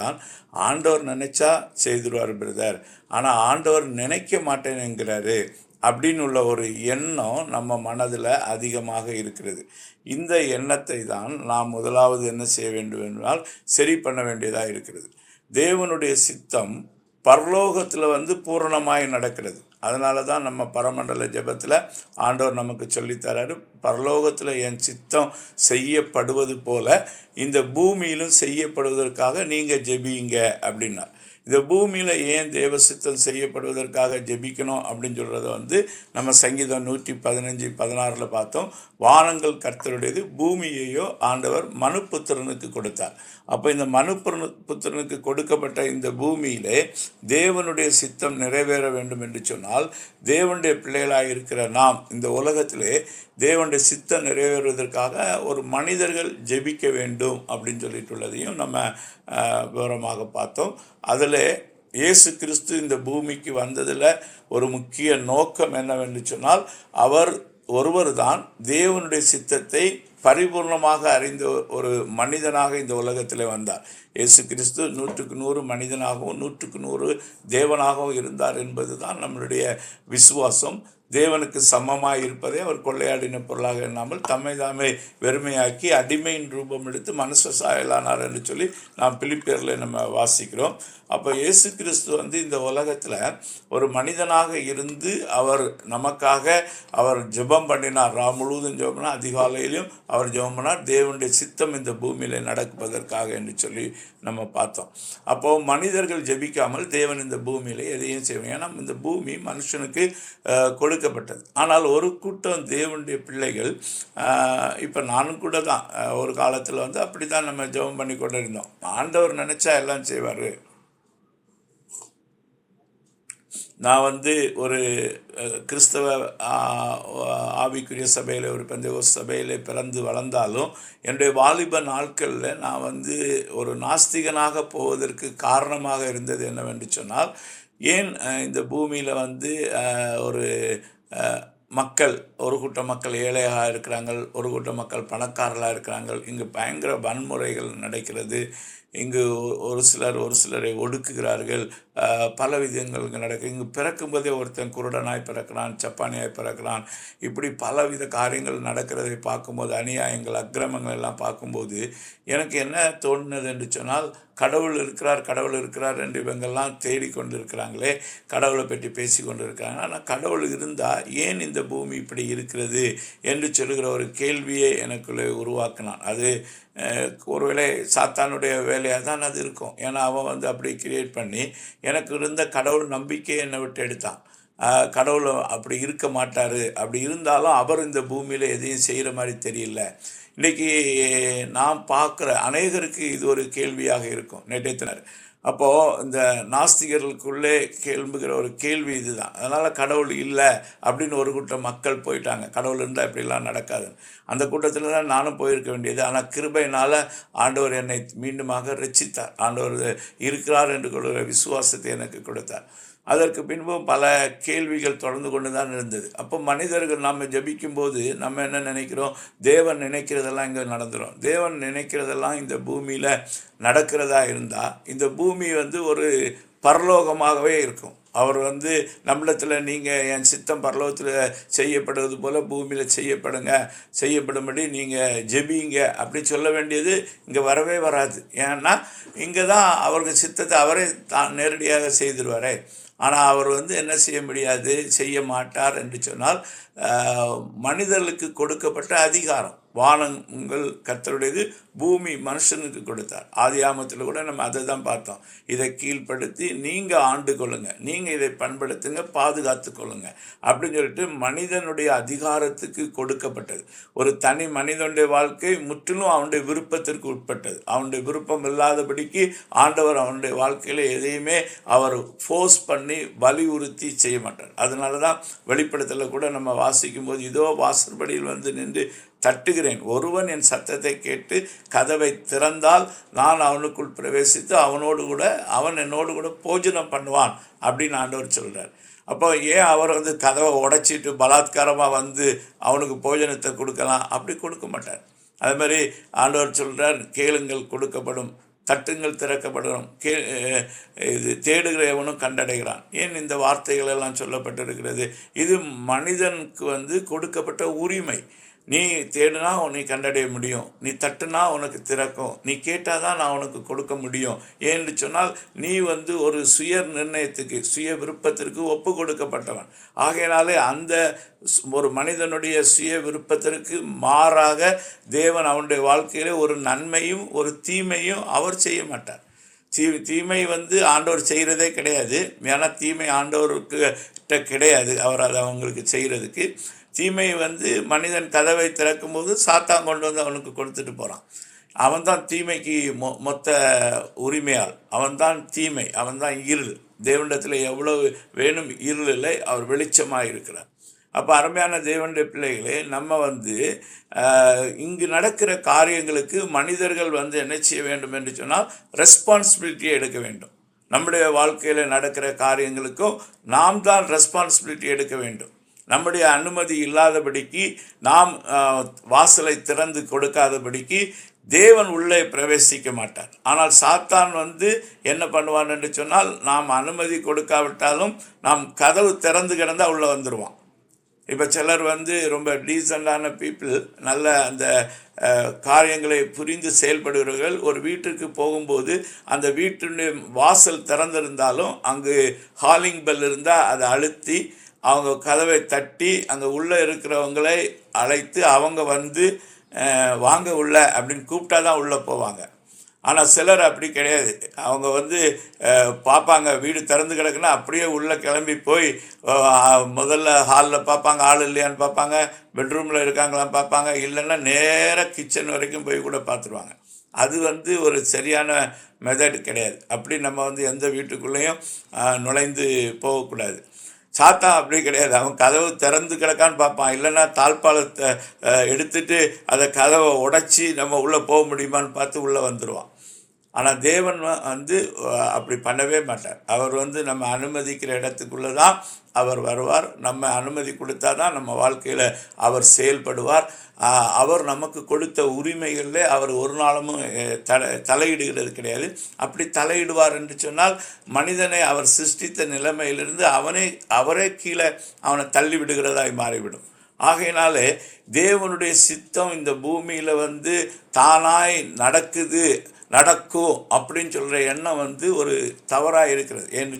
தான் ஆண்டவர் நினைச்சா செய்துருவார் பிரதர். ஆனால் ஆண்டவர் நினைக்க மாட்டேனுங்கிறாரு அப்படின்னு உள்ள ஒரு எண்ணம் நம்ம மனதில் அதிகமாக இருக்கிறது. இந்த எண்ணத்தை தான் நாம் முதலாவது என்ன செய்ய வேண்டும் என்றால் சரி பண்ண வேண்டியதாக இருக்கிறது. தேவனுடைய சித்தம் பரலோகத்தில் வந்து பூரணமாய் நடக்கிறது. அதனால தான் நம்ம பரமண்டல ஜெபத்தில் ஆண்டவர் நமக்கு சொல்லித்தராரு. பரலோகத்தில் என் சித்தம் செய்யப்படுவது போல இந்த பூமியிலும் செய்யப்படுவதற்காக நீங்கள் ஜெபியுங்க அப்படின்னா இந்த பூமியில் ஏன் தேவ சித்தம் செய்யப்படுவதற்காக ஜெபிக்கணும் அப்படின்னு சொல்கிறத வந்து நம்ம சங்கீதம் நூற்றி பதினஞ்சு பதினாறில் பார்த்தோம். வானங்கள் கர்த்தருடையது பூமியையோ ஆண்டவர் மனுப்புத்திரனுக்கு கொடுத்தார். அப்போ இந்த மனு புத்திரனுக்கு கொடுக்கப்பட்ட இந்த பூமியிலே தேவனுடைய சித்தம் நிறைவேற வேண்டும் என்று சொன்னால் தேவனுடைய பிள்ளைகளாக இருக்கிற நாம் இந்த உலகத்திலே தேவனுடைய சித்தம் நிறைவேறுவதற்காக ஒரு மனிதர்கள் ஜெபிக்க வேண்டும் அப்படின்னு சொல்லிட்டுள்ளதையும் நம்ம விவரமாக பார்த்தோம். அதில் இயேசு கிறிஸ்து இந்த பூமிக்கு வந்ததில் ஒரு முக்கிய நோக்கம் என்னவென்று சொன்னால் அவர் ஒருவர் தான் தேவனுடைய சித்தத்தை பரிபூர்ணமாக அறிந்த ஒரு மனிதனாக இந்த உலகத்தில் வந்தார். இயேசு கிறிஸ்து நூற்றுக்கு நூறு மனிதனாகவும் நூற்றுக்கு நூறு தேவனாகவும் இருந்தார் என்பது தான் நம்மளுடைய விசுவாசம். தேவனுக்கு சமமாக இருப்பதை அவர் கொள்ளையாடின பொருளாக எண்ணாமல் தம்மை தாமே வெறுமையாக்கி அடிமையின் ரூபம் எடுத்து மனுஷ சாயலானார் என்று சொல்லி நாம் பிலிப்பியரில் நம்ம வாசிக்கிறோம். அப்போ இயேசு கிறிஸ்து வந்து இந்த உலகத்தில் ஒரு மனிதனாக இருந்து அவர் நமக்காக அவர் ஜெபம் பண்ணினார். ரா முழுவதும் ஜெபம் பண்ணார். அதிகாலையிலும் அவர் ஜெபம் பண்ணார். தேவனுடைய சித்தம் இந்த பூமியில் நடப்பதற்காக என்று சொல்லி நம்ம பார்த்தோம். அப்போது மனிதர்கள் ஜெபிக்காமல் தேவன் இந்த பூமியில் எதையும் செய்வோம் ஏன்னா இந்த பூமி மனுஷனுக்கு கொடு கொடுக்கப்பட்டது ஆனால் ஒரு கூட்டம் தேவனுடைய பிள்ளைகள் இப்போ நானும் கூட தான் ஒரு காலத்தில் வந்து அப்படி தான் நம்ம ஜெபம் பண்ணி கொண்டு இருந்தோம் ஆண்டவர் நினச்சா எல்லாம் செய்வார். நான் வந்து ஒரு கிறிஸ்தவ ஆவிக்குரிய சபையில் ஒரு பெந்தகோ சபையில் பிறந்து வளர்ந்தாலும் என்னுடைய வாலிப நாட்களில் நான் வந்து ஒரு நாஸ்திகனாக போவதற்கு காரணமாக இருந்தது என்னவென்று சொன்னால் ஏன் இந்த பூமியில் வந்து ஒரு மக்கள் ஒரு கூட்ட மக்கள் ஏழையாக இருக்கிறாங்க ஒரு கூட்ட மக்கள் பணக்காரர்களாக இருக்கிறாங்க இங்கு பயங்கர வன்முறைகள் நடக்கிறது. இங்கு ஒரு சிலர் ஒரு சிலரை ஒடுக்குகிறார்கள். பல விதங்கள் இங்கு நடக்கும் இங்கு பிறக்கும்போதே ஒருத்தன் குருடனாய் பிறக்கிறான் சப்பானியாய் பிறக்கிறான். இப்படி பலவித காரியங்கள் நடக்கிறதை பார்க்கும்போது அநியாயங்கள் அக்கிரமங்கள் எல்லாம் பார்க்கும்போது எனக்கு என்ன தோணுனது என்று சொன்னால் கடவுள் இருக்கிறார் கடவுள் இருக்கிறார் என்று இவங்கெல்லாம் தேடிக்கொண்டு இருக்கிறாங்களே கடவுளை பற்றி பேசி கொண்டு இருக்கிறாங்க ஆனால் கடவுள் இருந்தால் ஏன் இந்த பூமி இப்படி இருக்கிறது என்று சொல்லுகிற ஒரு கேள்வியை எனக்குள்ளே உருவாக்கினான். அது ஒருவேளை சாத்தானுடைய வேலையாக தான் அது இருக்கும். ஏன்னா அவன் வந்து அப்படி கிரியேட் பண்ணி எனக்கு இருந்த கடவுள் நம்பிக்கையை என்னை விட்டு எடுத்தான். கடவுள் அப்படி இருக்க மாட்டார். அப்படி இருந்தாலும் அவர் இந்த பூமியில் எதையும் செய்கிற மாதிரி தெரியல. இன்றைக்கி நாம் பார்க்குற அநேகருக்கு இது ஒரு கேள்வியாக இருக்கும். நேற்றைத்தினர் அப்போது இந்த நாஸ்திகர்களுக்குள்ளே கேள்விகிற ஒரு கேள்வி இதுதான். அதனால் கடவுள் இல்லை அப்படின்னு ஒரு கூட்டம் மக்கள் போயிட்டாங்க. கடவுள் இருந்தால் இப்படிலாம் நடக்காது. அந்த கூட்டத்தில் தான் நானும் போயிருக்க வேண்டியது. ஆனால் கிருபையினால் ஆண்டவர் என்னை மீண்டுமாக ரச்சித்தார் ஆண்டவர் இருக்கிறார் என்று கொள்கிற விசுவாசத்தை எனக்கு கொடுத்தார். அதற்கு பின்பும் பல கேள்விகள் தொடர்ந்து கொண்டு தான் இருந்தது. அப்போ மனிதர்கள் நம்ம ஜெபிக்கும்போது நம்ம என்ன நினைக்கிறோம்? தேவன் நினைக்கிறதெல்லாம் இங்கே நடந்துடும் தேவன் நினைக்கிறதெல்லாம் இந்த பூமியில் நடக்கிறதா இருந்தால் இந்த பூமி வந்து ஒரு பரலோகமாகவே இருக்கும். அவர் வந்து நம்மளத்தில் நீங்கள் என் சித்தம் பரலோகத்தில் செய்யப்படுவது போல் பூமியில் செய்யப்படுங்க செய்யப்படும்படி நீங்கள் ஜெபிங்க அப்படி சொல்ல வேண்டியது இங்கே வரவே வராது. ஏன்னா இங்கே தான் அவருக்கு சித்தத்தை அவரே தான் நேரடியாக செய்திருவாரே. ஆனால் அவர் வந்து என்ன செய்ய முடியாது செய்ய மாட்டார் என்று சொன்னால் மனிதர்களுக்கு கொடுக்கப்பட்ட அதிகாரம். வானங்கள் கத்தருடையது பூமி மனுஷனுக்கு கொடுத்தார். ஆதி ஆமத்தில் கூட நம்ம அதை தான் பார்த்தோம். இதை கீழ்ப்படுத்தி நீங்கள் ஆண்டு கொள்ளுங்க. நீங்கள் இதை பண்படுத்துங்க பாதுகாத்து கொள்ளுங்க. அப்படின்னு சொல்லிட்டு மனிதனுடைய அதிகாரத்துக்கு கொடுக்கப்பட்டது. ஒரு தனி மனிதனுடைய வாழ்க்கை முற்றிலும் அவனுடைய விருப்பத்திற்கு உட்பட்டது. அவனுடைய விருப்பம் இல்லாதபடிக்கு ஆண்டவர் அவனுடைய வாழ்க்கையில் எதையுமே அவர் ஃபோர்ஸ் பண்ணி வலியுறுத்தி செய்ய மாட்டார். அதனால தான் வெளிப்படத்தில் கூட நம்ம வாசிக்கும் போது இதோ வாசற்படியில் வந்து நின்று தட்டுகிறேன். ஒருவன் என் சத்தத்தை கேட்டு கதவை திறந்தால் நான் அவனுக்குள் பிரவேசித்து அவனோடு கூட அவன் என்னோடு கூட போஜனம் பண்ணுவான் அப்படின்னு ஆண்டவர் சொல்கிறார் அப்போ ஏன் அவர் வந்து கதவை உடைச்சிட்டு பலாத்காரமாக வந்து அவனுக்கு போஜனத்தை கொடுக்கலாம்? அப்படி கொடுக்க மாட்டார். அது மாதிரி ஆண்டவர் சொல்கிறார் கேளுங்கள் கொடுக்கப்படும் தட்டுங்கள் திறக்கப்படும் கே இது தேடுகிற எவனும் கண்டடைகிறான். ஏன் இந்த வார்த்தைகள் எல்லாம் சொல்லப்பட்டிருக்கிறது? இது மனிதனுக்கு வந்து கொடுக்கப்பட்ட உரிமை. நீ தேடுனா உன்னை கண்டடைய முடியும். நீ தட்டுனா உனக்கு திறக்கும். நீ கேட்டால் தான் நான் உனக்கு கொடுக்க முடியும். ஏன்னு சொன்னால் நீ வந்து ஒரு சுய நிர்ணயத்துக்கு சுய விருப்பத்திற்கு ஒப்பு கொடுக்கப்பட்டவன் ஆகையினாலே அந்த ஸ்- ஒரு மனிதனுடைய சுய விருப்பத்திற்கு மாறாக தேவன் அவனுடைய வாழ்க்கையிலே ஒரு நன்மையும் ஒரு தீமையும் அவர் செய்ய மாட்டார். தீ தீமை வந்து ஆண்டவர் செய்கிறதே கிடையாது. ஏன்னா தீமை ஆண்டவருக்கு கிடையாது. அவர் அதை அவங்களுக்கு செய்கிறதுக்கு தீமை வந்து மனிதன் கதவை திறக்கும்போது சாத்தான் கொண்டு வந்து அவனுக்கு கொடுத்துட்டு போகிறான் அவன்தான் தீமைக்கு மொ மொத்த உரிமையால். அவன்தான் தீமை. அவன்தான் இருள். தேவனிடத்தில் எவ்வளவு வேணும் இருள் இல்லை அவர் வெளிச்சமாக இருக்கிறார் அப்போ அருமையான தேவனுடைய பிள்ளைகளே நம்ம வந்து இங்கு நடக்கிற காரியங்களுக்கு மனிதர்கள் வந்து என்ன செய்ய வேண்டும் என்று சொன்னால் ரெஸ்பான்சிபிலிட்டியை எடுக்க வேண்டும். நம்முடைய வாழ்க்கையில் நடக்கிற காரியங்களுக்கும் நாம் தான் ரெஸ்பான்சிபிலிட்டி எடுக்க வேண்டும். நம்முடைய அனுமதி இல்லாதபடிக்கு நாம் வாசலை திறந்து கொடுக்காதபடிக்கு தேவன் உள்ளே பிரவேசிக்க மாட்டார். ஆனால் சாத்தான் வந்து என்ன பண்ணுவான் என்று சொன்னால் நாம் அனுமதி கொடுக்காவிட்டாலும் நாம் கதவு திறந்து கிடந்தா உள்ளே வந்துடுவான் இப்போ சிலர் வந்து ரொம்ப டீசெண்டான பீப்புள் நல்ல அந்த காரியங்களை புரிந்து செயல்படுகிறவர்கள். ஒரு வீட்டுக்கு போகும்போது அந்த வீட்டுடைய வாசல் திறந்திருந்தாலும் அங்கு ஹாலிங் பெல் இருந்தால் அதை அழுத்தி அவங்க கதவை தட்டி அங்கே உள்ளே இருக்கிறவங்களை அழைத்து அவங்க வந்து வாங்க உள்ள அப்படின்னு கூப்பிட்டா தான் உள்ளே போவாங்க. ஆனால் சிலர் அப்படி கிடையாது. அவங்க வந்து பார்ப்பாங்க வீடு திறந்து கிடக்குன்னா அப்படியே உள்ளே கிளம்பி போய் முதல்ல ஹாலில் பார்ப்பாங்க ஆள் இல்லையான்னு பார்ப்பாங்க பெட்ரூமில் இருக்காங்களான்னு பார்ப்பாங்க இல்லைன்னா நேராக கிச்சன் வரைக்கும் போய் கூட பார்த்துருவாங்க அது வந்து ஒரு சரியான மெத்தட் கிடையாது. அப்படி நம்ம வந்து எந்த வீட்டுக்குள்ளேயும் நுழைந்து போகக்கூடாது. சாத்தான் அப்படி கிடையாது. அவன் கதவு திறந்து கிடக்கான்னு பார்ப்பான் இல்லைன்னா தாழ்பாலத்தை எடுத்துட்டு அதை கதவை உடைச்சி நம்ம உள்ளே போக முடியுமான்னு பார்த்து உள்ளே வந்துடுவான் ஆனால் தேவன் வந்து அப்படி பண்ணவே மாட்டார். அவர் வந்து நம்ம அனுமதிக்கிற இடத்துக்குள்ளே தான் அவர் வருவார். நம்ம அனுமதி கொடுத்தா தான் நம்ம வாழ்க்கையில் அவர் செயல்படுவார். அவர் நமக்கு கொடுத்த உரிமைகளில் அவர் ஒரு நாளும் தட தலையிடுகிறது கிடையாது. அப்படி தலையிடுவார் என்று சொன்னால் மனிதனை அவர் சிருஷ்டித்த நிலைமையிலிருந்து அவனை அவரே கீழே அவனை தள்ளி விடுகிறதாய் மாறிவிடும். ஆகையினாலே தேவனுடைய சித்தம் இந்த பூமியில் வந்து தானாய் நடக்குது. நடக்கும் அப்படின்னு சொல்கிற எண்ணம் வந்து ஒரு தவறாக இருக்கிறது. ஏன்னு